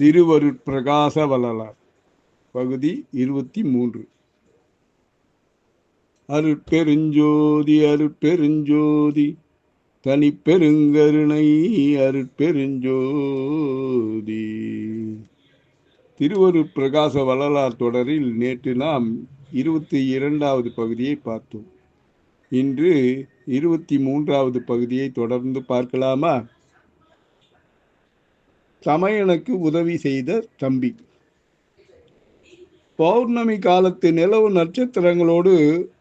திருவருட்பிரகாச வள்ளலார் பகுதி இருபத்தி மூன்று. அருட்பெருஞ்சோதி அருட்பெருஞ்சோதி தனிப்பெருங்கருணை அருட்பெருஞ்சோதி. திருவருட் பிரகாச வள்ளலார் தொடரில் நேற்று நாம் இருபத்தி இரண்டாவது பகுதியை பார்த்தோம். இன்று இருபத்தி மூன்றாவது பகுதியை தொடர்ந்து பார்க்கலாமா? சமையனுக்கு உதவி செய்த தம்பி. பௌர்ணமி காலத்து நிலவு நட்சத்திரங்களோடு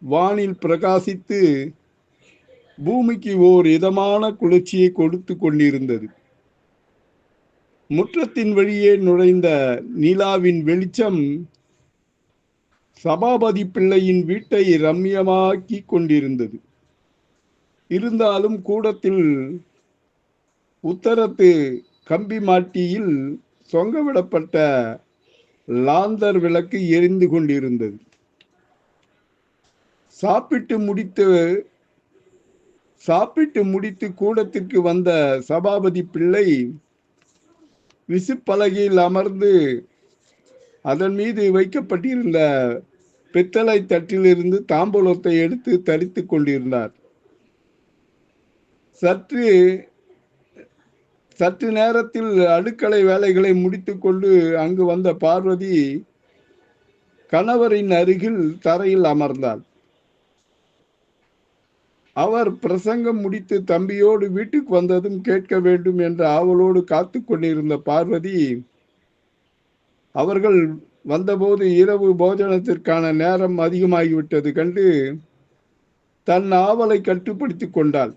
வானில் பிரகாசித்து பூமிக்கு ஓர் இதமான குளிர்ச்சியை கொடுத்து கொண்டிருந்தது. முற்றத்தின் வழியே நுழைந்த நிலாவின் வெளிச்சம் சபாபதி பிள்ளையின் வீட்டை ரம்யமாக்கி கொண்டிருந்தது. இருந்தாலும் கூடத்தில் உத்தரத்து கம்பி மாட்டியில் தொங்கவிடப்பட்ட லாந்தர் விளக்கு எரிந்து கொண்டிருந்தது. சாப்பிட்டு முடித்து சாப்பிட்டு முடித்து கூடத்திற்கு வந்த சபாபதி பிள்ளை விசுப்பலகையில் அமர்ந்து அதன் மீது வைக்கப்பட்டிருந்த பித்தளை தட்டிலிருந்து தாம்பூலத்தை எடுத்து தரித்து கொண்டிருந்தார். சற்று சற்று நேரத்தில் அடுக்கலை வேலைகளை முடித்துக்கொண்டு அங்கு வந்த பார்வதி கணவரின் அருகில் தரையில் அமர்ந்தாள். அவர் பிரசங்கம் முடித்து தம்பியோடு வீட்டுக்கு வந்ததும் கேட்க வேண்டும் என்ற ஆவலோடு காத்து கொண்டிருந்த பார்வதி அவர்கள் வந்தபோது இரவு போஜனத்திற்கான நேரம் அதிகமாகிவிட்டது கண்டு தன் ஆவலை கட்டுப்படுத்தி கொண்டாள்.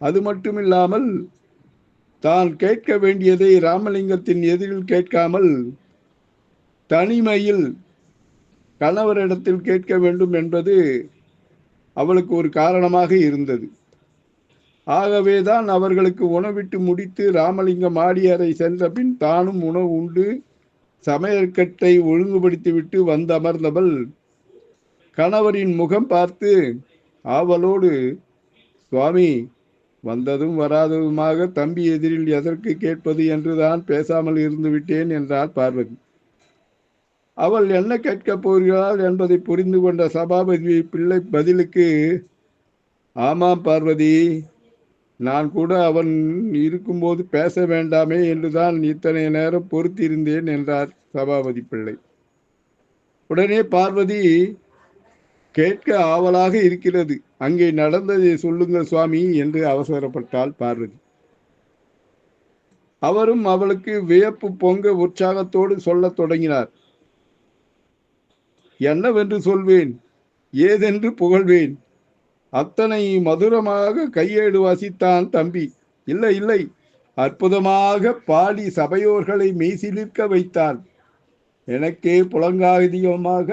அது மட்டுமில்லாமல் தான் கேட்க வேண்டியதை ராமலிங்கத்தின் எதிரில் கேட்காமல் தனிமையில் கணவரிடத்தில் கேட்க வேண்டும் என்பது அவளுக்கு ஒரு காரணமாக இருந்தது. ஆகவேதான் அவர்களுக்கு உணவிட்டு முடித்து ராமலிங்கம் ஆடியறை சென்ற பின் தானும் உணவு உண்டு சமையற்கட்டை ஒழுங்குபடுத்திவிட்டு வந்து அமர்ந்தவள் கணவரின் முகம் பார்த்து ஆவலோடு சுவாமி வந்ததும் வராததுமாக தம்பி எதிரில் எதற்கு கேட்பது என்றுதான் பேசாமல் இருந்து விட்டேன் என்றாள் பார்வதி. அவள் என்ன கேட்கப் போகிறாள் என்பதை புரிந்து கொண்ட சபாபதி பிள்ளை பதிலுக்கு ஆமாம் பார்வதி நான் கூட அவன் இருக்கும்போது பேச வேண்டாமே என்றுதான் இத்தனை நேரம் பொறுத்திருந்தேன் என்றார் சபாபதி பிள்ளை. உடனே பார்வதி கேட்க ஆவலாக இருக்கிறது. அங்கே நடந்ததை சொல்லுங்கள் சுவாமி என்று அவசரப்பட்டாள் பார்வதி. அவரும் அவளுக்கு வியப்பு பொங்க உற்சாகத்தோடு சொல்லத் தொடங்கினார். என்னவென்று சொல்வேன்? ஏதென்று புகழ்வேன்? அத்தனை மதுரமாக கையேடு வாசித்தான் தம்பி. இல்லை இல்லை. அற்புதமாக பாடி சபையோர்களை மெய்சிலிர்க்க வைத்தான். எனக்கே புலங்காதிகமாக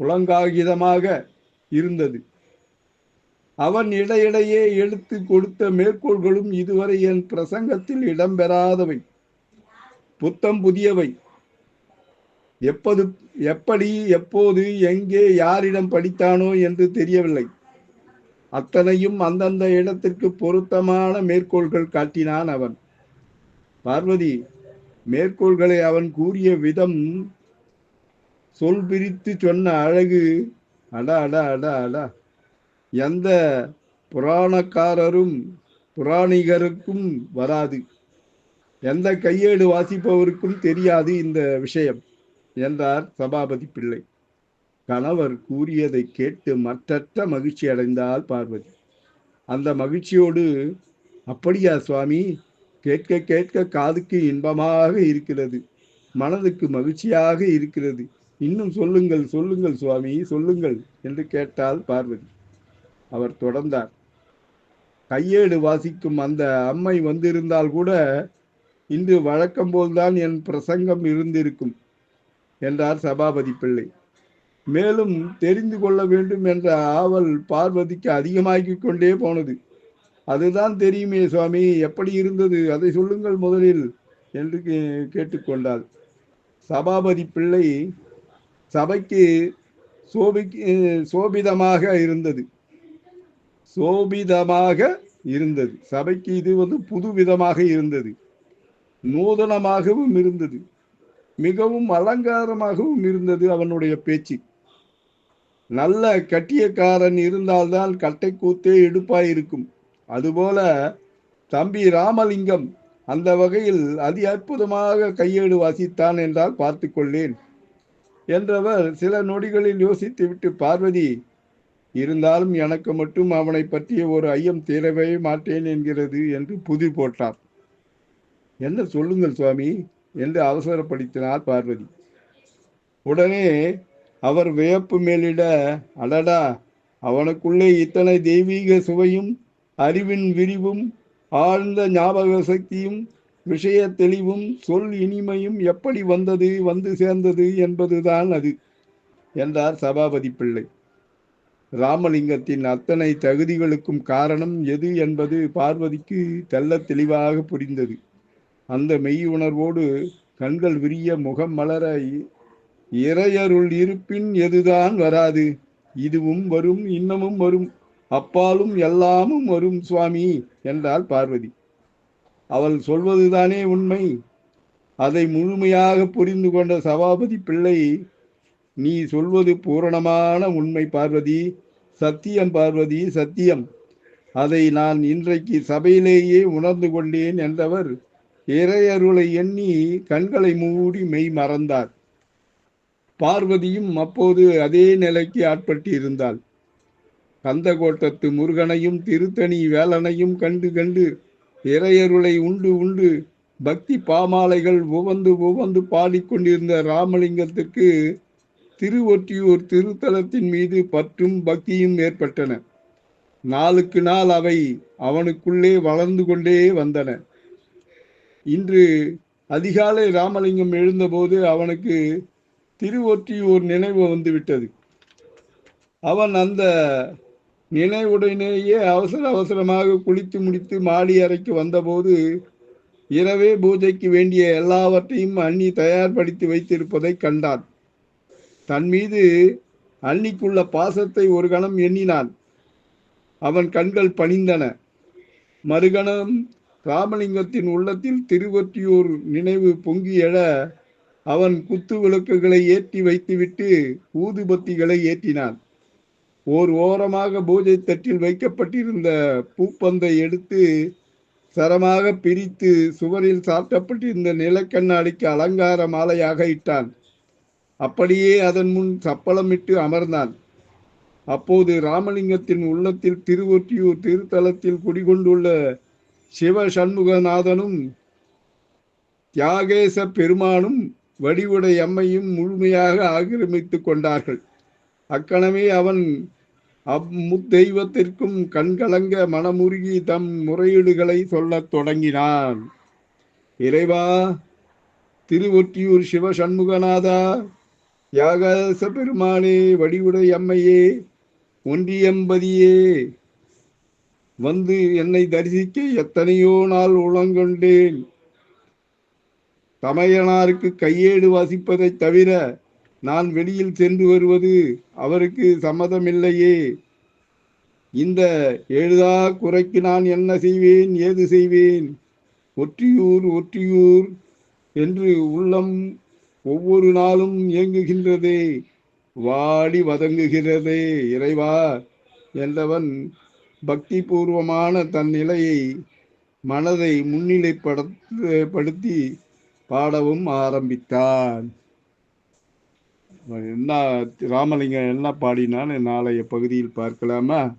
புலங்காகிதமாக இருந்தது. அவன் இடையிடையே எடுத்து கொடுத்த மேற்கோள்களும் இதுவரை என் பிரசங்கத்தில் இடம்பெறாதவை. புத்தம் புதியவை. எப்பது எப்படி எப்போது எங்கே யாரிடம் படித்தானோ என்று தெரியவில்லை. அத்தனையும் அந்தந்த இடத்திற்கு பொருத்தமான மேற்கோள்கள் காட்டினான் அவன். பார்வதி மேற்கோள்களை அவன் கூறிய விதம் சொல் பிரித்து சொன்ன அழகு. அட அட அட அட. எந்த புராணக்காரரும் புராணிகருக்கும் வராது. எந்த கையேடு வாசிப்பவருக்கும் தெரியாது இந்த விஷயம் என்றார் சபாபதி பிள்ளை. கணவர் கூறியதை கேட்டு மற்றற்ற மகிழ்ச்சி அடைந்தால் பார்வதி. அந்த மகிழ்ச்சியோடு அப்படியா சுவாமி கேட்க கேட்க காதுக்கு இன்பமாக இருக்கிறது மனதுக்கு மகிழ்ச்சியாக இருக்கிறது இன்னும் சொல்லுங்கள் சொல்லுங்கள் சுவாமி சொல்லுங்கள் என்று கேட்டாள் பார்வதி. அவர் தொடர்ந்தார். கையேடு வாசிக்கும் அந்த அம்மை வந்திருந்தால் கூட இன்று வழக்கம் போல்தான் என் பிரசங்கம் இருந்திருக்கும் என்றார் சபாபதி பிள்ளை. மேலும் தெரிந்து கொள்ள வேண்டும் என்ற ஆவல் பார்வதிக்கு அதிகமாகிக் கொண்டே போனது. அதுதான் தெரியுமே சுவாமி எப்படி இருந்தது? அதை சொல்லுங்கள் முதலில் என்று கேட்டுக்கொண்டாள். சபாபதி பிள்ளை சபைக்கு சோபிக்கு சோபிதமாக இருந்தது. சோபிதமாக இருந்தது. சபைக்கு இது வந்து புது விதமாக இருந்தது. நூதனமாகவும் இருந்தது. மிகவும் அலங்காரமாகவும் இருந்தது அவனுடைய பேச்சு. நல்ல கட்டியக்காரன் இருந்தால்தான் கட்டை கூத்தே எடுப்பாயிருக்கும் அதுபோல தம்பி ராமலிங்கம் அந்த வகையில் அதி அற்புதமாக கையேடு வாசித்தான் என்றால் பார்த்து கொள்ளேன் என்றவர் சில நொடிகளில் யோசித்துவிட்டு பார்வதி இருந்தாலும் எனக்கு மட்டும் அவனை பற்றிய ஒரு ஐயம் தீரவே மாட்டேன் என்கிறது என்று புதிர் போட்டார். என்ன சொல்லுங்கள் சுவாமி என்று அவசரப்படுத்தினார் பார்வதி. உடனே அவர் வியப்பு மேலிட அடடா அவனுக்குள்ளே இத்தனை தெய்வீக சுவையும் அறிவின் விரிவும் ஆழ்ந்த ஞாபக சக்தியும் விஷய தெளிவும் சொல் இனிமையும் எப்படி வந்தது வந்து சேர்ந்தது என்பதுதான் அது என்றார் சபாபதி பிள்ளை. ராமலிங்கத்தின் அத்தனை தகுதிகளுக்கும் காரணம் எது என்பது பார்வதிக்கு தெல்ல தெளிவாக புரிந்தது. அந்த மெய் உணர்வோடு கண்கள் விரிய முகம் மலர இறையருள் இருப்பின் எதுதான் வராது? இதுவும் வரும் இன்னமும் வரும் அப்பாலும் எல்லாமும் வரும் சுவாமி என்றாள் பார்வதி. அவள் சொல்வதுதானே உண்மை? அதை முழுமையாக புரிந்து கொண்ட சபாபதி பிள்ளை நீ சொல்வது பூரணமான உண்மை பார்வதி சத்தியம் பார்வதி சத்தியம். அதை நான் இன்றைக்கு சபையிலேயே உணர்ந்து கொண்டேன் என்றவர் இறையருளை எண்ணி கண்களை மூடி மெய் மறந்தார். பார்வதியும் அப்போது அதே நிலைக்கு ஆட்பட்டு இருந்தாள் கந்தகோட்டத்து முருகனையும் திருத்தணி வேலனையும் கண்டு கண்டு இறையருளை உண்டு உண்டு பக்தி பாமாலைகள் உவந்து உவந்து பாடிக்கொண்டிருந்த ராமலிங்கத்திற்கு திருவொற்றியூர் திருத்தலத்தின் மீது பற்றும் பக்தியும் ஏற்பட்டன. நாளுக்கு நாள் அவை அவனுக்குள்ளே வளர்ந்து கொண்டே வந்தன. இன்று அதிகாலை ராமலிங்கம் எழுந்தபோது அவனுக்கு திருவொற்றியூர் நினைவு வந்துவிட்டது. அவன் அந்த நினைவுடனேயே அவசர அவசரமாக குளித்து முடித்து மாடி அறைக்கு வந்தபோது இரவே பூஜைக்கு வேண்டிய எல்லாவற்றையும் அண்ணி தயார்படுத்தி வைத்திருப்பதை கண்டான். தன் மீது அன்னிக்குள்ள பாசத்தை ஒரு கணம் எண்ணினான். அவன் கண்கள் பணிந்தன. மறுகணம் ராமலிங்கத்தின் உள்ளத்தில் திருவொற்றியூர் நினைவு பொங்கி எழ அவன் குத்து விளக்குகளை ஏற்றி வைத்துவிட்டு ஊதுபத்திகளை ஏற்றினான். ஓர் ஓரமாக பூஜை தட்டில் வைக்கப்பட்டிருந்த பூப்பந்தை எடுத்து சரமாக பிரித்து சுவரில் சாட்டப்பட்டிருந்த நிலக்கண்ணாடிக்கு அலங்கார மாலையாக இட்டான். அப்படியே அதன் முன் சப்பளமிட்டு அமர்ந்தான். அப்போது ராமலிங்கத்தின் உள்ளத்தில் திருவொற்றியூர் திருத்தலத்தில் குடிகொண்டுள்ள சிவ சண்முகநாதனும் தியாகேச பெருமானும் வடிவுடை அம்மையும் முழுமையாக ஆக்கிரமித்து கொண்டார்கள். அக்கணமே அவன் அம்முத்தெய்வத்திற்கும் கண்கலங்க மனமுருகி தம் முறையீடுகளை சொல்லத் தொடங்கினான். இறைவா திருவொற்றியூர் சிவ சண்முகநாதா யாகச பெருமானே வடிவுடை அம்மையே ஒன்றியம்பதியே வந்து என்னை தரிசிக்க எத்தனையோ நாள் உளங்கொண்டேன். தமையனாருக்கு கையேடு வாசிப்பதைத் தவிர நான் வெளியில் சென்று வருவது அவருக்கு சம்மதமில்லையே. இந்த எழுதா குறைக்கு நான் என்ன செய்வேன்? ஏது செய்வேன்? ஒற்றியூர் ஒற்றியூர் என்று உள்ளம் ஒவ்வொரு நாளும் இயங்குகின்றதே. வாடி வதங்குகிறதே இறைவா என்றவன் பக்தி பூர்வமான தன் நிலையை மனதை முன்னிலைப்படுத்தி பாடவும் ஆரம்பித்தான். என்ன ராமலிங்கம் என்ன பாடினான்னு நாளைய பகுதியில் பார்க்கலாமா?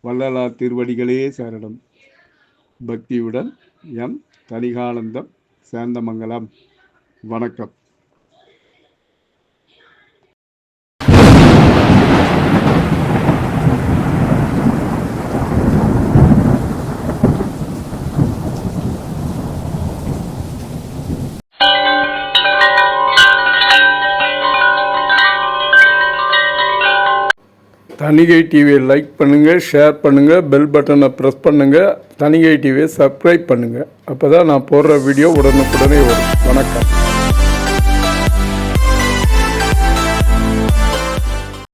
வள்ளலார் திருவடிகளே சரணம். பக்தியுடன் எம் தனிகானந்தம் சேந்தமங்கலம். வணக்கம். தனிகை டிவியை லைக் பண்ணுங்கள் ஷேர் பண்ணுங்கள் பெல் பட்டனை ப்ரெஸ் பண்ணுங்கள் தனிகை டிவியை சப்ஸ்கிரைப் பண்ணுங்கள் அப்போ தான் நான் போடுற வீடியோ உடனுக்குடனே வரும். வணக்கம்.